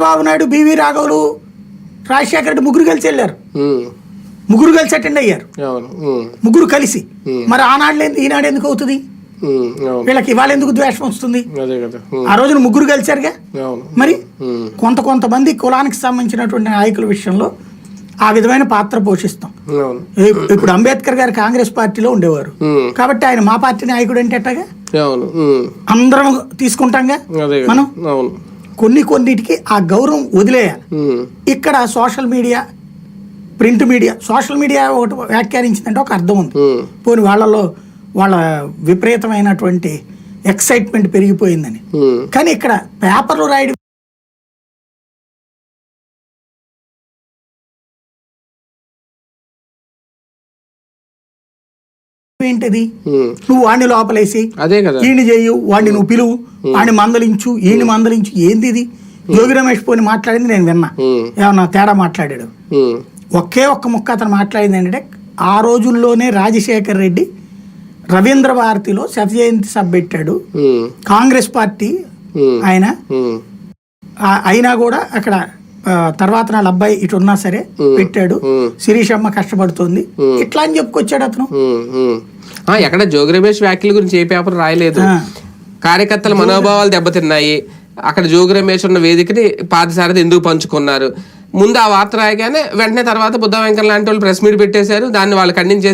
Chandrababu Naidu BV రాఘవులు Rajasekhara Reddy ముగ్గురు కలిసి వెళ్ళారు. ముగ్గురు కలిసి అటెండ్ అయ్యారు. ముగ్గురు కలిసి. మరి ఆనాడు ఈనాడు ఎందుకు అవుతుంది? వీళ్ళకి ఇవాళ ఎందుకు ద్వేషం వస్తుంది? ఆ రోజున ముగ్గురు కలిసారుగా? మరి కొంత కొంతమంది కులానికి సంబంధించినటువంటి నాయకుల విషయంలో ఆ విధమైన పాత్ర పోషిస్తాం. ఇప్పుడు అంబేద్కర్ గారు కాంగ్రెస్ పార్టీలో ఉండేవారు. కాబట్టి ఆయన మా పార్టీ నాయకుడు అంటే ఉమ్, అందరం తీసుకుంటాంగా? మనం? కొన్ని కొన్నిటికి ఆ గౌరవం వదిలేయాలి ఇక్కడ social media print media social media ఒకటి వ్యాఖ్యానించిందంటే ఒక అర్థం ఉంది. పోనీ వాళ్ళలో వాళ్ళ విపరీతమైనటువంటి ఎక్సైట్మెంట్ పెరిగిపోయిందని. కానీ ఇక్కడ పేపర్లు రాయడం ఏంటిది? నువ్వు వాడిని లోపలేసి అదే కదా. ఈయన చేయు వాడిని నువ్వు పిలువు వాడిని మందలించు ఈయన మందలించు. ఏంది ఇది జోగి రమేష్ పోని మాట్లాడింది నేను విన్నా. ఏమన్నా తేడా మాట్లాడాడు? ఒకే ఒక్క ముక్క అతను మాట్లాడింది ఏంటంటే ఆ రోజుల్లోనే రాజశేఖర్ రెడ్డి రవీంద్ర భారతిలో శత జయంతి సభ పెట్టాడు. కాంగ్రెస్ పార్టీ ఆయన. అయినా కూడా అక్కడ తర్వాత వాళ్ళ అబ్బాయి ఇటు ఉన్నా సరే పెట్టాడు. ఉమ్. శిరీషమ్మ కష్టపడుతోంది. ఇట్లా అని చెప్పుకొచ్చాడు అతను. ఎక్కడ జోగి రమేష్ వ్యాఖ్యల గురించి ఏ పేపర్ రాయలేదు. కార్యకర్తల మనోభావాలు దెబ్బతిన్నాయి. అక్కడ జోగి రమేష్ ఉన్న వేదికని పాదసారథి ఎందుకు పంచుకున్నారు? ముందు ఆ వార్త రాయగానే వెంటనే తర్వాత బుద్ధ వెంకన్న లాంటి వాళ్ళు ప్రెస్ మీట్ పెట్టేశారు. దాన్ని వాళ్ళు ఖండించేసి